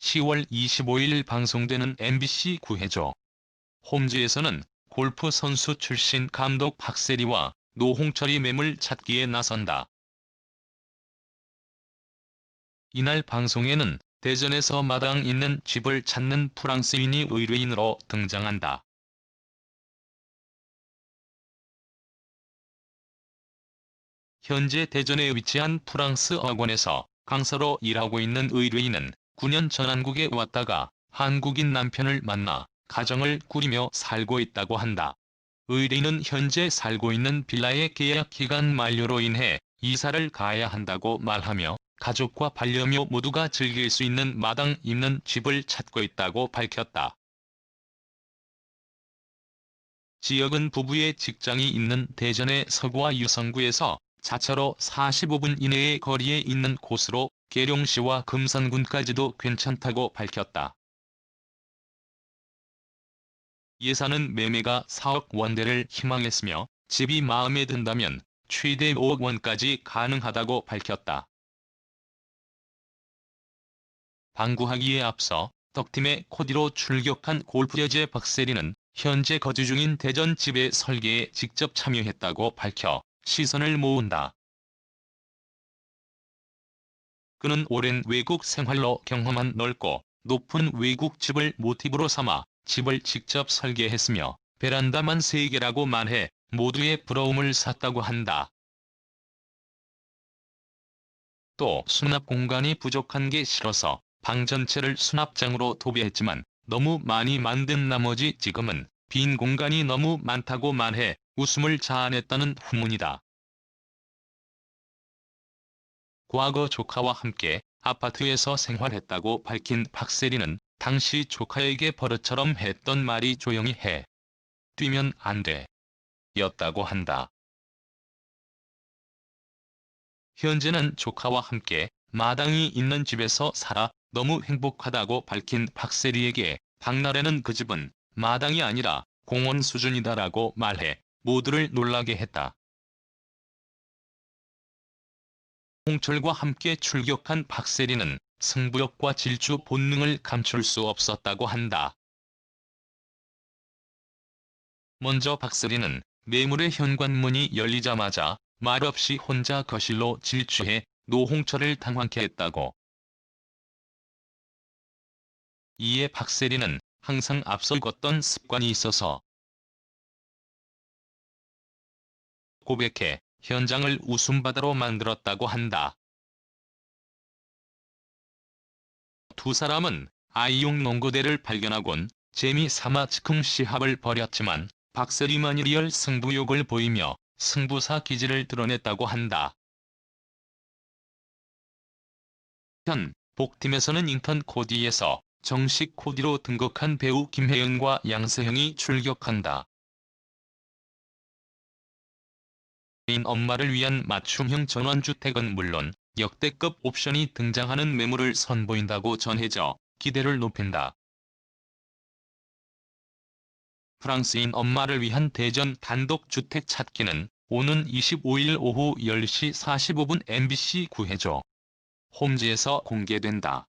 10월 25일 방송되는 MBC 9회죠. 홈즈에서는 골프 선수 출신 감독 박세리와 노홍철이 매물 찾기에 나선다. 이날 방송에는 대전에서 마당 있는 집을 찾는 프랑스인이 의뢰인으로 등장한다. 현재 대전에 위치한 프랑스 학원에서 강사로 일하고 있는 의뢰인은 9년 전 한국에 왔다가 한국인 남편을 만나 가정을 꾸리며 살고 있다고 한다. 의뢰인은 현재 살고 있는 빌라의 계약 기간 만료로 인해 이사를 가야 한다고 말하며 가족과 반려묘 모두가 즐길 수 있는 마당 있는 집을 찾고 있다고 밝혔다. 지역은 부부의 직장이 있는 대전의 서구와 유성구에서 자차로 45분 이내의 거리에 있는 곳으로 계룡시와 금산군까지도 괜찮다고 밝혔다. 예산은 매매가 4억 원대를 희망했으며 집이 마음에 든다면 최대 5억 원까지 가능하다고 밝혔다. 방구하기에 앞서 덕팀의 코디로 출격한 골프 여제 박세리는 현재 거주 중인 대전 집의 설계에 직접 참여했다고 밝혀 시선을 모은다. 그는 오랜 외국 생활로 경험한 넓고 높은 외국 집을 모티브로 삼아 집을 직접 설계했으며 베란다만 3개라고 말해 모두의 부러움을 샀다고 한다. 또 수납 공간이 부족한 게 싫어서 방 전체를 수납장으로 도배했지만 너무 많이 만든 나머지 지금은 빈 공간이 너무 많다고 말해 웃음을 자아냈다는 후문이다. 과거 조카와 함께 아파트에서 생활했다고 밝힌 박세리는 당시 조카에게 버릇처럼 했던 말이 조용히 해. 뛰면 안 돼. 였다고 한다. 현재는 조카와 함께 마당이 있는 집에서 살아 너무 행복하다고 밝힌 박세리에게 박나래는 그 집은 마당이 아니라 공원 수준이다라고 말해 모두를 놀라게 했다. 홍철과 함께 출격한 박세리는 승부욕과 질주 본능을 감출 수 없었다고 한다. 먼저 박세리는 매물의 현관문이 열리자마자 말없이 혼자 거실로 질주해 노홍철을 당황케 했다고. 이에 박세리는 항상 앞서 걷던 습관이 있어서 고백해 현장을 웃음바다로 만들었다고 한다. 두 사람은 아이용 농구대를 발견하곤 재미삼아 즉흥 시합을 벌였지만 박세리만이 리얼 승부욕을 보이며 승부사 기질을 드러냈다고 한다. 현, 복팀에서는 인턴 코디에서 정식 코디로 등극한 배우 김혜연과 양세형이 출격한다. 인 엄마를 위한 맞춤형 전원주택은 물론 역대급 옵션이 등장하는 매물을 선보인다고 전해져 기대를 높인다. 프랑스인 엄마를 위한 대전 단독주택 찾기는 오는 25일 오후 10시 45분 MBC 9회죠. 홈즈에서 공개된다.